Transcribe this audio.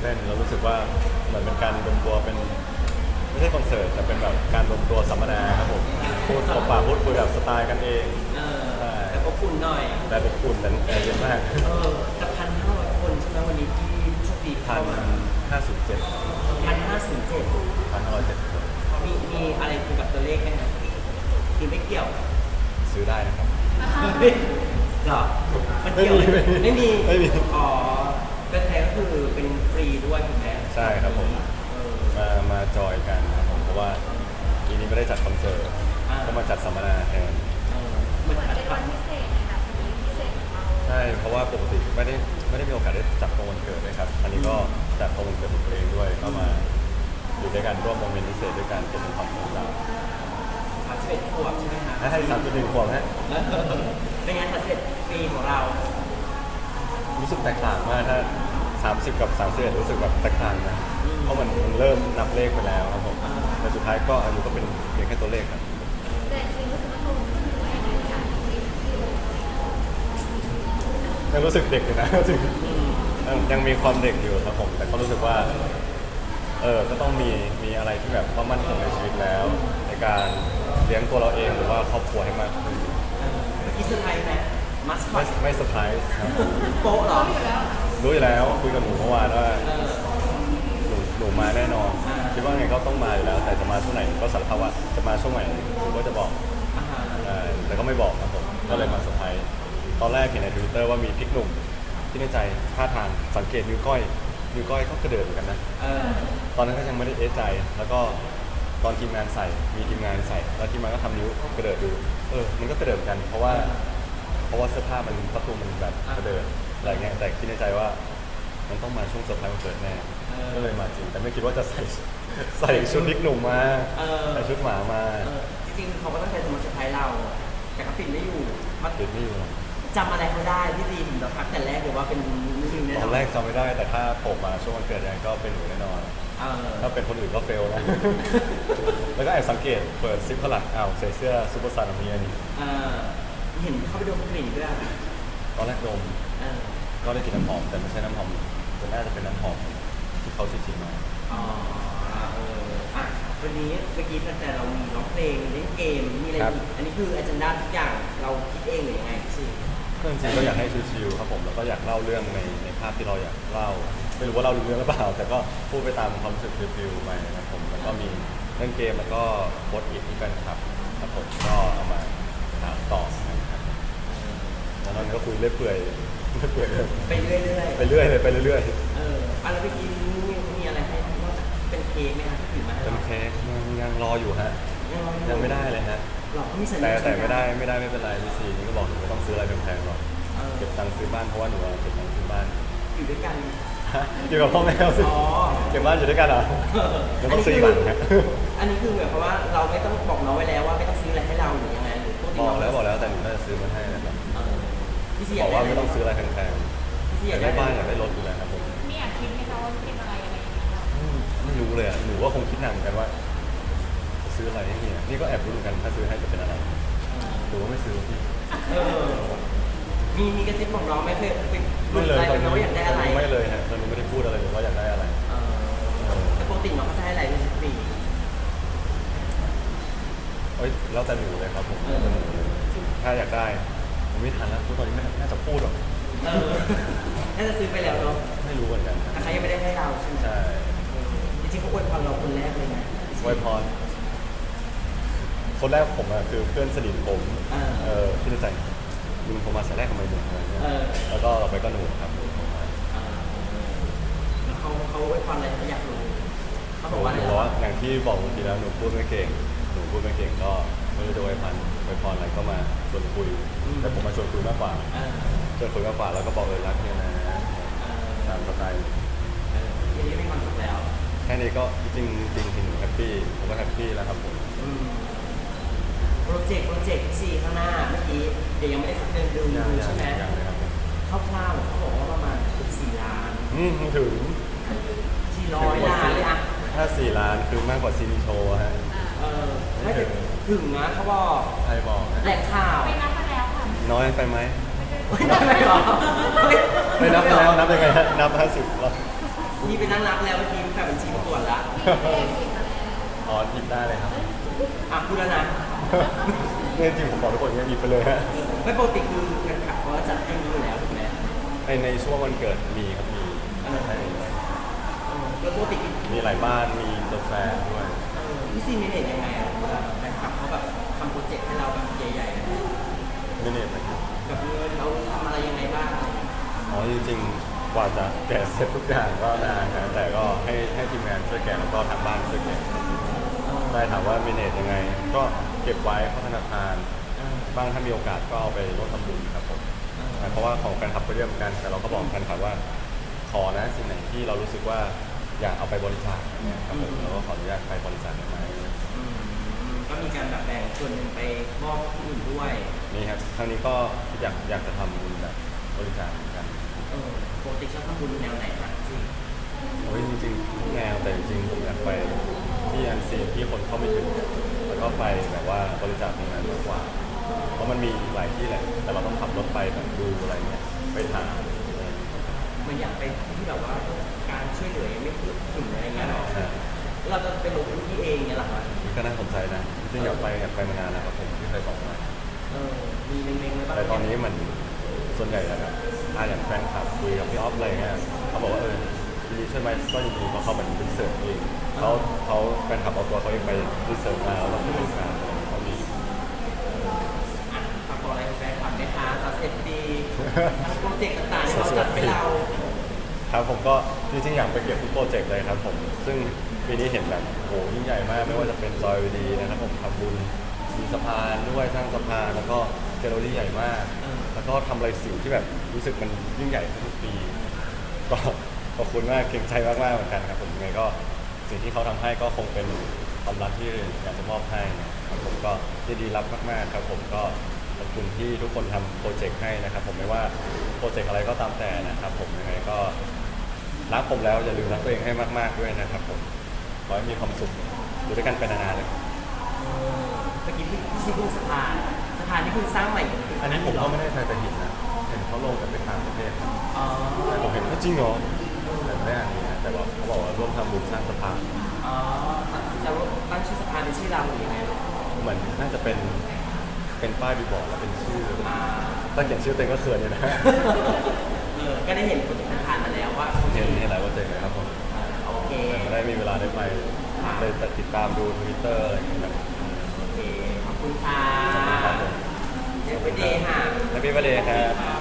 เต้นแล้วรู้สึกว่าเหมือนเป็นการรวมตัวเป็นไม่ใช่คอนเสิร์ตแต่เป็นแบบการรวมตัวสัมมนาครับผมพูดตบปากพูดคุยแบบสไตล์กันเองเออใช่แต่ก็คุณหน่อย แต่อบอุ่นแต่แอร์เย็นมากเออกับพันห้าร้อยคนใช่ไหมวันนี้ที่ผู้โชคดีพัเข้านมาห้าสิบเจ็ดพันห้าสิบเจ็ดพันห้าร้อยเจ็ดคนมีมีอะไรเกี่ยวกับตัวเลขไหมครับหรือไม่เกี่ยวซื้อได้นะครับ เหรอมันเกี่ยวไม่มีไม่มีไม่มี อ๋อก็แท้ก็ คือเป็นฟรีด้วยถูกไหมใช่ครับผม เออ มามาจอยกันครับผมเพราะว่าปีนี้ไม่ได้จัดคอนเสิร์ตอ่า ก็มาจัดสัมมนาแทนเออเหมือนเหมือนอัดเป็นปัวันนพิเศษนะคะเป็นวันพิเศษของเราใช่เพราะว่าปกติไม่ได้ไม่ได้มีโอกาสได้จัดตรงวันเกิดเลยครับ อันนี้ก็จัดตรงวันเกิดของตัวเองด้วยก็มาอยู่ด้วยกันร่วมโมเมนต์พิเศษด้วยกันเป็นความทรงจำสามสิบเอ็ดขวบใช่ไหมคะให้สามจุดหนึ่งขวบฮะเป็นไงสามสิบเอ็ดปีของเรา รู้สึกแตกต่างมากถ้า 30 กับ 31 รู้สึกแบบแตกต่างนะ เพราะมันมันเริ่มนับเลขไปแล้วครับผมแต่สุดท้ายก็อายุก็เป็นเพียงแค่ตัวเลขครับแต่จริงๆรู้สึกว่าโตขึ้นหรือว่ายังไงคะจริงๆที่ยังรู้สึกเด็กอยู่นะจริงยังยังมีความเด็กอยู่ครับผม แต่ก็รู้สึกว่า เออ ก็ต้องมีมีอะไรที่แบบว่ามั่นคงในชีวิตแล้ว ในการเลี้ยงตัวเราเองหรือว่าครอบครัวให้มากขึ้นเมื่อกี้เซอร์ไพรส์ไหมมัสคอไม่ตไม่เซอร์ไพรส์ครับ โป๊ะเหรอ รู้อยู่แล้วคุยกับหนูเมื่อวานว่าเออหนูหนูมาแน่นอนอ่าคิดว่าไงก็ต้องมาอยู่แล้ว แต่จะมาช่วงไหนก็สารภาพว่าจะมาช่วงไหนหนูก็จะบอกอาหารเออแต่ก็ไม่บอกครับผมก็เลยมาเซอร์ไพรส์ตอนแรกเห็นในทวิตเตอร์ว่ามีพริกหนุ่มที่ในใจท่าทางสังเกตนิ้วก้อยนิ้วก้อยก็กระเดิดเหมือนกันนะ เออตอนนั้นก็ยังไม่ได้เอะใจ แล้วก็ตอนทีมงานใส่ มีทีมงานใส่ แล้วทีมงานก็ทำนิ้วกระเดิดดู เออ มันก็กระเดิดเหมือนกัน เพราะว่า เพราะว่าเสื้อผ้ามันประตูมันแบบกระเดิด อะไรเงี้ยแต่คิดในใจว่า มันต้องมาช่วงเซอร์ไพรส์วันเกิดแน่ก็เลยมาจริงแต่ไม่คิดว่าจะใส่ใส่ชุดนิกหนุ่มมาเออ ใส่ชุดหมามาเออจริงๆ เขาก็ตั้งใจจะมาเซอร์ไพรส์เรา แต่เขาปิดไม่อยู่มาติดไม่อยู่หรอกจำอะไรเขาได้พี่ดีถึงเราทักแต่แรกหรือว่าเป็นนิดนึงแน่นตออนนแรกจำไม่ได้แต่ถ้าผมมาช่วงวันเกิดยังไงก็เป็นหนูแน่นอน เออถ้าเป็นคนอื่นก็เฟลนะ แล้วก็แอบสังเกตเปิดซิปข้างหลังอ้าวใส่เสื้อซูเปอร์ซันมีอันนี้เออเห็นเขาไปดมกลิ่นด้วยอะตอนแรกดม เออ ก็ได้กลินน้ำหอมแต่ไม่ใช่น้ำหอมแต่น่าจะเป็นน้ำหอมที่เขาชิมๆมา อ๋อเอออะวันนี้เมื่อกี้แฟนๆเรามีร้องเพลงเล่นเกมมีอะไรครับ อีกอันนี้คืออาจารย์ทุกอย่างเราคิดเองหรือยังไงสิก็จริงๆก็อยากให้ชิวๆครับผมแล้วก็อยากเล่าเรื่องในในภาพที่เราอยากเล่าไม่รู้ว่าเรารู้เรื่องหรือเปล่า แต่ก็พูดไปตามความรู้สึกฟิลๆไปนะครับผมแล้วก็มีเล่นเกมแล้วก็โพสต์อีกที่แฟนคลับครับผมก็เอามาถามตอบนะครับแล้วนั้นก็คุยเรื่อยเปื่อยเรื่อยเปื่อยเลย ไปเรื่อยๆ ไปเรื่อยเลยไปเรื่อยเอออะแล้วเมื่อกี้มีมีอะไรให้นอกจากเป็นเค้กไหมคะที่ถือมาๆให้เป็นเราเค้กยังยังรออยู่ฮะ ยังรออยังไม่ได้เลยฮะ หรอเขามีสัญแต่ญาแต่ไม่ได้ไม่ได้ไม่เป็นไรพี่ซีนี่ก็บอกหนูไม่ต้องซื้ออะไรแพงๆหรอกเออเก็บตังค์ซื้อบ้านเพราะว่าหนูอะเก็บตังค์ซื้อบ้านอยู่ด้วยกัน ฮะอยู่กับพ่อแม่เอาสิอ๋อ เก็บบ้านอยู่ด้วยกันเหรอเดี๋ยวต้องซื้ออีกหลังฮะอันนี้คือหมายความว่าเราไม่ต้องบอกน้องไว้แล้วว่าไม่ต้องซื้ออะไรให้เราหรือยังไงหรือปติบอกแล้วน้งบอกแล้วแต่หนูน่าจะซื้อมันให้นะครั บเออพี่ซีบยาอกกได้ว่าไม่ต้องซื้ออะไรแพงพี่ๆซีอยากกอายได้ได้บ้านอยากได้รถอยู่แล้วครับผมไม่อยากคิดไหมคะว่าเป็นอะไรอะไรอย่างเงี้ยอืมไม่รู้เลยอะหนูว่าคงคิดหนักเหมือนกันว่าจะซื้ออะไรให้เนี่ยนี่ก็แอบรู้เหมือนกันถ้าซื้อให้จะเป็นอะไรหรือว่าไม่ซื้อพี่เออมีมีกระซิบบอกน้องไหม่เคยไปไม่เลยใจตอนไปนี้ว่าอยากได้อะไรไม่เลยฮะตอนนี้ไม่ได้พูดอะไรเลยว่าอยากได้อะไร เออแต่ปกติน้องเขาจะให้อะไรเป็นปี เอ้ยแล้วแต่หนูเลยครับผมเออแล้วแต่หนูเลยถ้าอยากได้ผม ไม่ทันแล้วพูดตอนนี้ไม่น่าจะพูดหรอกเออน่าจะซื้อไปแล้วเนาะไม่รู้เหมือนกันแต่เขายังไม่ได้ให้เราใช่ไหมใช่จริงๆเขาอวยพรเราคนแรกเลยนะไวยพรคนแรกผมอะคือเพื่อนสนิทผมอ่าเออที่ในใจมึงผมมาสายแรกทำไมเนี่ยอะไรเงี้ยเออแล้วก็ต่อไปก็หนูครับผมมาเออแล้วเขาเขาอวยพรอะไรเขาอยากรู้เขาหบนูอกว่าอะไรหนูบอกว่าอย่างที่บอกเมื่อกี้แล้วหนูพูดไม่เก่งหนูพูดไม่เก่งก็ ไม่รู้จะไวยพรไวยพรอะไรก็มาชวนคุย แต่ผมมาชวนคุยมากกว่าเออชวนคุยมากกว่าแล้วก็บอกเออรักเนี่ยนะเออตามสไตล์เออทีนี้มีความสุขแล้วแค่นี้ก็จริงๆจริงๆคือหนูแฮปปี้ผมก็แฮปปี้แล้วครับผมอืมโปรเจกต์โปรเจกต์ที่สี่ข้างหน้าเมื่อกี้เดี๋ยวยังไม่ได้เดินดูยังดูยังใช่ไหมยังเลยครับผมคร่าวๆเขาบอกว่าประมาณเกือบสี่ล้านอืมถึงสี่ร้อยล้านเลยอะถ้าสี่ล้านคือมากกว่าซีนีโชว์ฮะ เออไม่ถึง ถึงนะเขาบอกใครบอกแหล่งข่าวไปนับมาแล้วค่ะน้อยไปไหมไม่ได้ไม่หรอไม่นับไปแล้วนับยังไงนับห้าสิบแล้วสนี่ไปนั่งรับแล้วเมื่อกี้แฟนบัญชีประกวดละอ๋อหยิบได้เลยครับอะพูดแล้วนะเนี่ยจริงผมบอกทุกคนเนี่ยหยิบไปเลยฮะไม่ปกติคือแฟนคลับเขาจัดให้นี้อยู่แล้วถูกไหมในในช่วงวันเกิดมีครับมีออใช่เออแล้วปกติมีหลายบ้านมีตัวแฟนด้วยพี่ซีมีเห็นยังไงอะ ทำโปรเจกต์ให้เราแบบใหญ่ๆอะไม่เน็ตนะครับกับเงินเราทำอะไรยังไงบ้างอ๋อจริงๆกว่าจะแกะเสร็จทุกอย่างก็นานนะแต่ก็ให้ให้ทีมงานช่วยแกะแล้วก็ทางบ้านช่วยแกะได้ถามว่ามีเน็ตยังไง ก็เก็บไว้เข้าธนาคารเออบ้างถ้ามีโอกาสก็เอาไปร่วมทำบุญครับผมเพราะว่าของแฟนคลับก็เยอะเหมือนกันแต่เราก็บอกแฟนคลับว่า ขอนะสิ่งไหนที่เรารู้สึกว่าอยากเอาไปบริจาคเนี่ยครับผมเราก็ขออนุญาตไปบริจาคได้ไหมอืม ก็มีการแบบแบ่งส่วนหนึ่งไปมอบที่อื่นด้วยนี่ครับครั้งนี้ก็อยากอยากจะทำบุญแบบบริจาคเหมือนกันเออปกติชอบทำบุญแนวไหนคะจริงโอ้ยจริงๆทุกแนวแต่จริงๆผมอยากไปที่อันซีนที่คนเข้าไม่ถึงแล้วก็ไปแบบว่าบริจาคตรงนั้นมากกว่า เพราะมันมีหลายที่แหละ แต่เราต้องขับรถไปแบบดูอะไรเงี้ยไปถามอะไรอย่างเงี้ยมันอยากไปที่แบบว่าการช่วยเหลือยังไม่ถึงอะไรเงี้ยหรอใช่ เราจะไปลงพื้นที่เองเนี่ยหรอคะ ก็น่าสนใจนะจริงๆอยากไปอยากไปมานานแล้วครับผมที่เคยบอกมาเออมีเล็งๆไว้บ้างแต่ตอนนี้มันส่วนใหญ่แล้วนะถ้าอย่างแฟนคลับคุยกับพี่ออฟอะไรเงี้ยเขาบอกว่าเออยินดีใช่ไหมก็ยินดีเพราะเขาเหมือนรีเสิร์ชเองเขาเขาแฟนคลับเอาตัวเขาเองไปรีเสิร์ชมาแล้วก็บริการเขามี อะฝากบอกอะไรกับแฟนคลับไหมคะสามสิบปีทั้งโปรเจกต์ต่างๆที่เขาจัดให้เรา ครับผมก็จริงๆอยากไปเก็บทุกโปรเจกต์เลยครับผมซึ่งปีนี้เห็นแบบโอ้โหยิ่งใหญ่มากไม่ว่าจะเป็นจอยวีดีนะครับผมทำบุญมีสะพานด้วยสร้างสะพานแล้วก็แกลเลอรี่ใหญ่มาก แล้วก็ทำอะไรสิ่งที่แบบรู้สึกมันยิ่งใหญ่ขึ้นทุกปีก็ขอบคุณมากเก่งใจมากๆเหมือนกันครับผมยังไงก็สิ่งที่เขาทำให้ก็คงเป็นความรักที่อยากจะมอบให้นะครับผมก็ยินดีรับมากๆครับผมก็ขอบคุณที่ทุกคนทำโปรเจกต์ให้นะครับผมไม่ว่าโปรเจกต์อะไรก็ตามแต่นะครับผมยังไงก็ รักผมแล้วอย่าลืมรักตัวเองให้มาก ๆด้วยนะครับผมขอให้มีความสุขอยู่ด้วยกันไปนานๆเลยเออเมื่อกี้พี่พี่ซีพูดสะพานสะพานที่คุณสร้างใหม่อันนี้ผมก็ไม่ได้เคยไปเห็นนะ เห็นเขาลงกันไปต่างประเทศอ๋อแต่ผมเห็นว่าจริงเหรอแต่ไม่ได้อ่านนี้นะแต่ว่าเขาบอกว่าร่วมทำบุญสร้างสะพานอ๋อจะตั้งชื่อสะพานเป็นชื่อเราหรือยังไงลูกเหมือนน่าจะเป็นเป็นป้ายบีบอร์ดแล้วเป็นชื่ออ่าถ้าเขียนชื่อเต็งก็เขินอยู่นะ เออก็ได้เห็นโปรเจกต์ผ่านๆมาแล้ วว่าเห็นเห็นหลายโปรเจกต์เลยครับผมโอเคแต่ไม่ได้มีเวลาได้ไปเลยแต่ติดตามดูทวิตเตอร์อะไรอย่างเงี้ยครับโอเคขอบคุณค่ะครับผมเดี๋ยวไปเดย์ค่ะแฮปปี้เบอร์เดย์ครับ